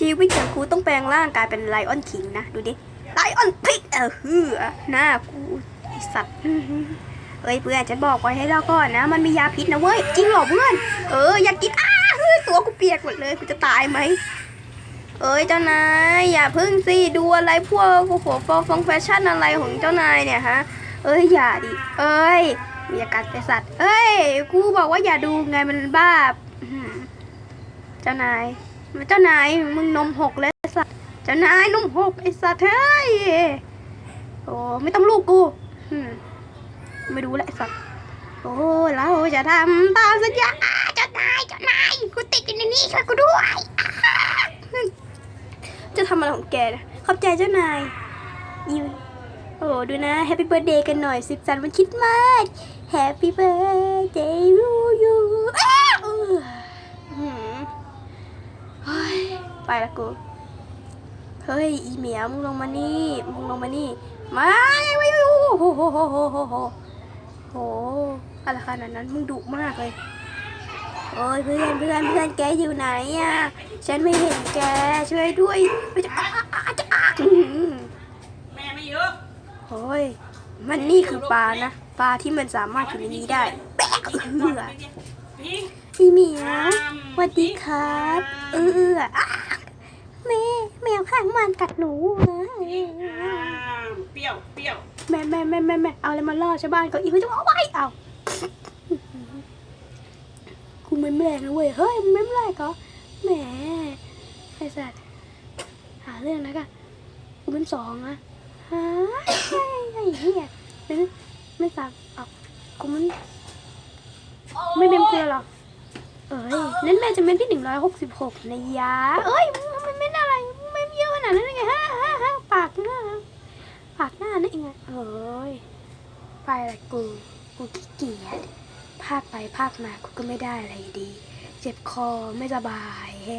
ชีวิตอย่างกูต้องแปลงร่างกายเป็นไลออนคิงนะ ดูดิ ไลออนพิกเออฮือหน้ากูไอสัตว์เอ้ยเพื่อนฉันบอกไว้ให้เราก่อนนะ มันมียาพิษนะเว้ย จริงเหรอเพื่อน เอออยากกินอ้าเฮ้ยตัวกูเปียกหมดเลยกูจะตายไหมเอ้ยเจ้านายอย่าพึ่งสิดูอะไรพวกโอ้โหฟองฟองแฟชั่นอะไรของเจ้านายเนี่ยฮะ เอ้ยอย่าดิเอ้ยมีอาการไอสัตว์เอ้ยกูบอกว่าอย่าดูไงมันบ้าเจ้านาย เจ้านายมึงนมหกแล้วไอ้สัตว์เจ้านายนมหกไอสัตว์เฮ้ยโอ้ไม่ต้องลูกกูไม่รู้แหละสัตว์โอ้เราจะทำตามสัญญาเจ้านายเจ้านายกูติดอยู่ในนี้ช่วยกูด้วย จะทำอะไรของแกนะขอบใจเจ้านายยิวโอ้ดูนะแฮปปี้เบิร์ดเดย์กันหน่อยสิบสันวันคิดมากแฮปปี้เบิร์ดเดย์ ไปละกู เฮ้ย อีเหมียวมึงลงมานี่ มึงลงมานี่ มาไม่รู้โอ้โหโหโหโหโหโหอะไรขนาดนั้นมึงดุมากเลยโอ้ยเพื่อนเพื่อนเพื่อนแกอยู่ไหนอะ ฉันไม่เห็นแกช่วยด้วยไปจะอ้าอ้าจะอ้าอื้อหือแม่ไม่เยอะโอ้ยมันนี่คือปลานะปลาที่มันสามารถอยู่ในนี้ได้แป๊กเอือพี่พี่เหมียวสวัสดีครับ เอืออ้าแม่แมวข้างบ้านกัดหนูเปรี้ยวเปรี้ยวแม่แม่แม่แม่แม่เอาอะไรมาล่อชาวบ้านก็อีกไม่จะเอาไว้เอากูไม่แรงนะเว้ยเฮ้ยมึงไม่แรงเหรอแหมไอ้สัตว์หาเรื่องนะกะกูเป็นสองอะฮะไอ้เหี้ยไม่ไม่สักเอากูมันไม่เมมเกลือหรอกเอ้ยนั่นแม่จะเมมที่หนึ่งร้อยหกสิบหกนะยะเอ้ยานั่นได้ไงฮะฮะฮะปากหน้าปากหน้านั่นเองอะเอ้ยไปละกูกูขี้เกียจภาคไปภาคมากูก็ไม่ได้อะไรดี เจ็บคอไม่สบายเฮ